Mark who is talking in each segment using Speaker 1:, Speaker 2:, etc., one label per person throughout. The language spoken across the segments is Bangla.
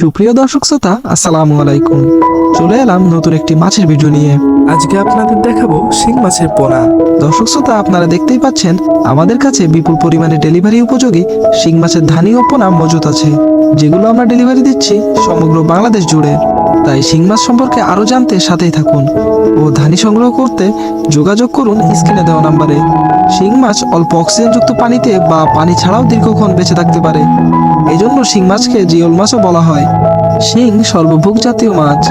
Speaker 1: সুপ্রিয় দর্শক শ্রোতা, আসসালামু আলাইকুম। চলে এলাম নতুন একটি মাছের ভিডিও নিয়ে।
Speaker 2: আজকে আপনাদের দেখাবো শিং মাছের পোনা।
Speaker 1: দর্শক শ্রোতা, আপনারা দেখতেই পাচ্ছেন, আমাদের কাছে বিপুল পরিমাণে ডেলিভারি উপযোগী শিং মাছের ধানি ও পোনা মজুত আছে, যেগুলো আমরা ডেলিভারি দিচ্ছি সমগ্র বাংলাদেশ জুড়ে। তাই শিং মাছ সম্পর্কে আরও জানতে সাথেই থাকুন ও ধানি সংগ্রহ করতে যোগাযোগ করুন স্ক্রিনে দেওয়া নাম্বারে। শিং মাছ অল্প অক্সিজেনযুক্ত পানিতে বা পানি ছাড়াও দীর্ঘক্ষণ বেঁচে থাকতে পারে। এজন্য শিং মাছকে জিওল মাছও বলা হয়। শিং সর্বভোগ জাতীয় মাছ।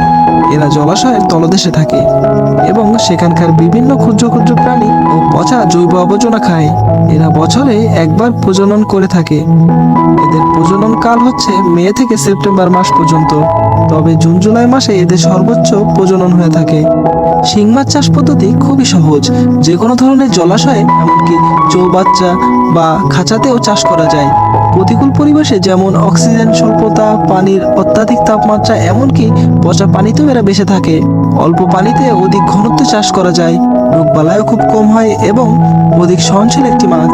Speaker 1: এরা জলাশয়ের তলদেশে থাকে এবং সেখানকার বিভিন্ন ক্ষুদ্র ক্ষুদ্র প্রাণী ও পচা জৈব আবর্জনা খায়। এরা বছরে একবার প্রজনন করে থাকে। এদের প্রজনন কাল হচ্ছে মে থেকে সেপ্টেম্বর মাস পর্যন্ত। তবে জুন, জুলাই মাসে এদের সর্বোচ্চ প্রজনন হয়ে থাকে। শিং মাছ চাষ পদ্ধতি খুবই সহজ। যে কোনো ধরনের জলাশয়ে, এমনকি চৌবাচ্চা বা খাঁচাতেও চাষ করা যায়। প্রতিকূল পরিবেশে যেমন অক্সিজেন স্বল্পতা, পানির অত্যাধিক তাপমাত্রা এমনকি পচা পানিতেও এরা বেঁচে থাকে। অল্প পানিতে অধিক ঘনত্ব চাষ করা যায়। রোগবালাইও খুব কম হয় এবং অধিক সহনশীল একটি মাছ।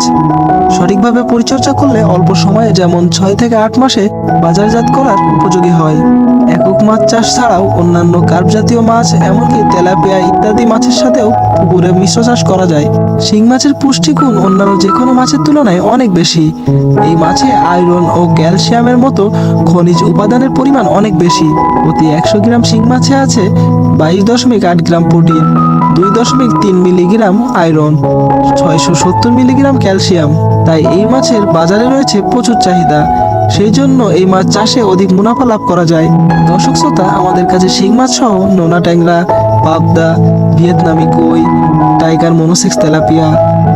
Speaker 1: সঠিকভাবে পরিচর্যা করলে অল্প সময়ে যেমন ছয় থেকে আট মাসে বাজারজাত করার উপযোগী হয়। একক মাছ চাষ ছাড়াও অন্যান্য কার্প জাতীয় মাছ, এমনকি তেলাপিয়া ইত্যাদি মাছের সাথেও পুকুরে মিশ্র চাষ করা যায়। শিং মাছের পুষ্টিগুণ অন্যান্য যে কোনো মাছের তুলনায় অনেক বেশি। এই মাছে আয়রন ও ক্যালসিয়ামের মতো খনিজ উপাদানের পরিমাণ অনেক বেশি। প্রতি একশো গ্রাম শিং মাছে আছে বাইশ দশমিক আট গ্রাম প্রোটিন। দুই দশমিক তিন মিলিগ্রাম আয়রন, ছয়শো সত্তর মিলিগ্রাম ক্যালসিয়াম। তাই এই মাছের বাজারে রয়েছে প্রচুর চাহিদা। সেই জন্য এই মাছ চাষে অধিক মুনাফা লাভ করা যায়। দর্শক শ্রোতা, আমাদের কাছে শিং মাছ সহ নোনা ট্যাংরা, পাবদা, ভিয়েতনামি কই টাইগার মনোসেক্স তেলাপিয়া,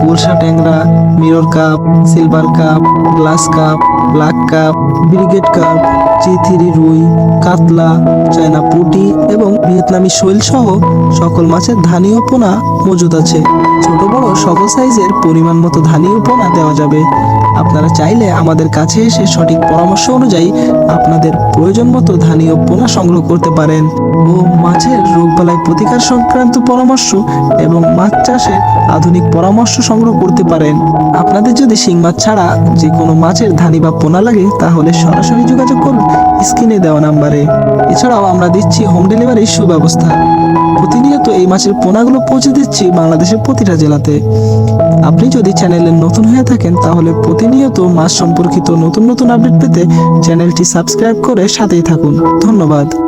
Speaker 1: গুলশা ট্যাংরা, mirror carp, silver carp, glass carp, black carp, brigade carp, চিথিরি রুই, কাতলা, চায়না পুটি এবং ভিয়েতনামি শৈল সহ সকল মাছের ধানীয় পোনা মজুদ আছে। ছোট বড় সকল সাইজের পরিমাণ মতো ধানীয় পোনা দেওয়া যাবে। আপনারা চাইলে আমাদের কাছে এসে সঠিক পরামর্শ অনুযায়ী আপনাদের প্রয়োজন মতো ধানীয় পোনা সংগ্রহ করতে পারেন। ও মাছের রোগবালাই প্রতিকার সংক্রান্ত পরামর্শ এবং মাছ চাষে আধুনিক পরামর্শ সংগ্রহ করতে পারেন। আপনাদের যদি শিং মাছ ছাড়া যে কোনো মাছের ধানি বা পোনা লাগে, তাহলে সরাসরি যোগাযোগ করুন স্ক্রিনে দেওয়া নাম্বারে। এছাড়াও আমরা দিচ্ছি হোম ডেলিভারির সুব্যবস্থা। প্রতিনিয়ত এই মাছের পোনাগুলো পৌঁছে দিচ্ছি বাংলাদেশের প্রতিটা জেলাতে। আপনি যদি চ্যানেলে নতুন হয়ে থাকেন, তাহলে প্রতিনিয়ত মাছ সম্পর্কিত নতুন নতুন আপডেট পেতে চ্যানেলটি সাবস্ক্রাইব করে সাথেই থাকুন। ধন্যবাদ।